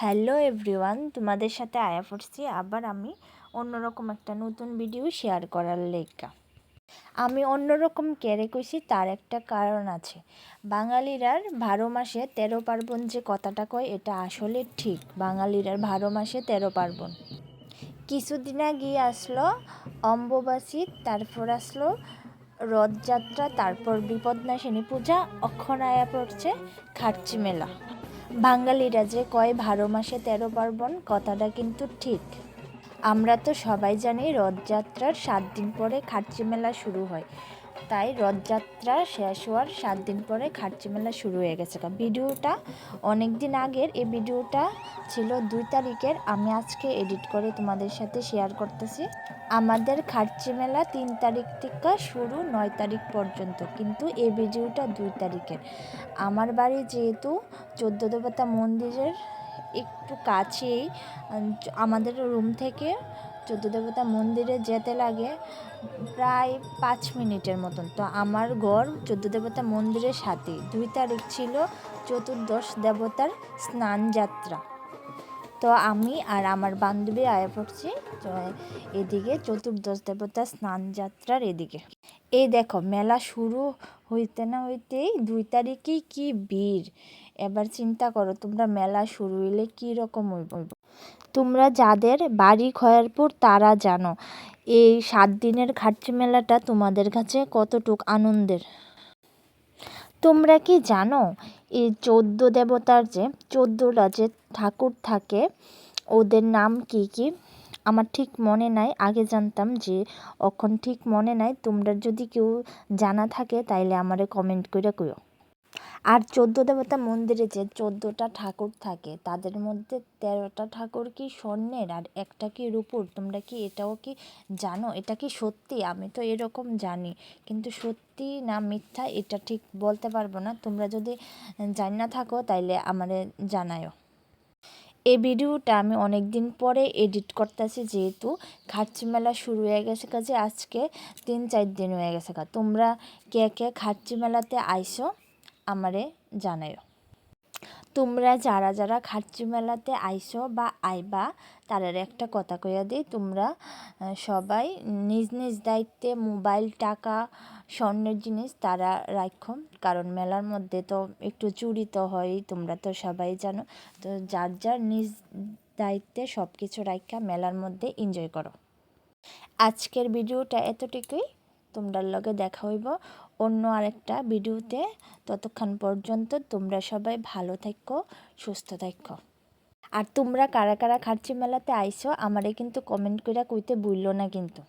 Hello everyone, তোমাদের সাথে আয়া পড়ছি। আবার আমি অন্যরকম একটা নতুন ভিডিও শেয়ার করার লেখা আমি অন্যরকম কেড়ে কইছি, তার একটা কারণ আছে। বাঙালিরার বারো মাসে তেরো পার্বণ যে কথাটা কয়, এটা আসলে ঠিক। বাঙালিরার বারো মাসে তেরো পার্বণ। কিছুদিন আগে আসলো অম্বুবাসী তারপর আসলো রথযাত্রা, তারপর বিপদনাশিনী পূজা অক্ষণ আয়া পড়ছে খাটচি মেলা। বাঙালিরা যে কয় বারো মাসে তেরো পার্বণ, কথাটা কিন্তু ঠিক। আমরা তো সবাই জানি রথযাত্রার সাত দিন পরে খাটচি মেলা শুরু হয়। তাই রথযাত্রা শেষ হওয়ার সাত দিন পরে খাটচি মেলা শুরু হয়ে গেছে। ভিডিওটা অনেক দিন আগের, এই ভিডিওটা ছিল দুই তারিখের। আমি আজকে এডিট করে তোমাদের সাথে শেয়ার করতেছি। আমাদের খাটচি মেলা তিন তারিখ থেকে শুরু নয় তারিখ পর্যন্ত, কিন্তু এই ভিডিওটা দুই তারিখের। আমার বাড়ি যেহেতু চোদ্দ দেবতা মন্দিরের একটু কাছেই আমাদের রুম থেকে চোদ্দ দেবতা মন্দিরে যেতে লাগে প্রায় পাঁচ মিনিটের মতন। তো আমার ঘর চোদ্দ দেবতা মন্দিরের সাথে। দুই তারিখ ছিল চতুর্দশ দেবতার স্নান যাত্রা। তো আমি আর আমার বান্ধবী আয়া পড়ছি, তো এদিকে চতুর্দশ দেবতা স্নান যাত্রার এদিকে। এই দেখো, মেলা শুরু হইতে না হইতেই দুই তারিখেই কি ভিড়? এবার চিন্তা করো, তোমরা মেলা শুরু হইলে কী রকম হইব? তোমরা যাদের বাড়ি খয়ারপুর, তারা জানো, এই সাত দিনের ঘাটচি মেলাটা তোমাদের কাছে কতটুক আনন্দের? তোমরা কি জানো, এই চোদ্দ দেবতার যে চোদ্দোটা যে ঠাকুর থাকে, ওদের নাম কি কি? আমার ঠিক মনে নাই, আগে জানতাম যে অখন ঠিক মনে নাই, তোমরা যদি কেউ জানা থাকে তাইলে আমারে কমেন্ট করে কইও। আর চোদ্দ দেবতা মন্দিরে যে চোদ্দোটা ঠাকুর থাকে, তাদের মধ্যে তেরোটা ঠাকুর কি স্বর্ণের আর একটা কি রূপুর? তোমরা কি এটাও কি জানো? এটা কি সত্যি? আমি তো এরকম জানি। কিন্তু সত্যি না মিথ্যা এটা ঠিক বলতে পারব না। তোমরা যদি জানি না থাকো তাইলে আমারে জানায়ও এই ভিডিওটা আমি অনেক দিন পরে এডিট করতেছি যেহেতু খাটচি মেলা শুরু হয়ে গেছে কাজে, আজকে তিন চার দিন হয়ে গেছে তোমরা কে কে খাটচি মেলাতে আইসো? আমারে জানাইও। তোমরা যারা যারা খাটচি মেলাতে আইসো বা আইবা, তারার একটা কথা কইয়া দিই, তোমরা সবাই নিজ নিজ দায়িত্বে মোবাইল, টাকা, স্বর্ণের জিনিস তারা রাখো কারণ মেলার মধ্যে তো একটু চুরি তো হয়ই, তোমরা তো সবাই জানো। তো যার যার নিজ দায়িত্বে সব কিছু রাখা মেলার মধ্যে এনজয় করো। আজকের ভিডিওটা এতটুকুই। তোমরার লগে দেখা হইব। অন্য আরেকটা ভিডিওতে ততক্ষণ পর্যন্ত তোমরা সবাই ভালো থাকো, সুস্থ থাকো। আর তোমরা কারা কারা খাচ্ছি মেলাতে আইসো আমারে কিন্তু কমেন্ট করে কইতে ভুললো না কিন্তু।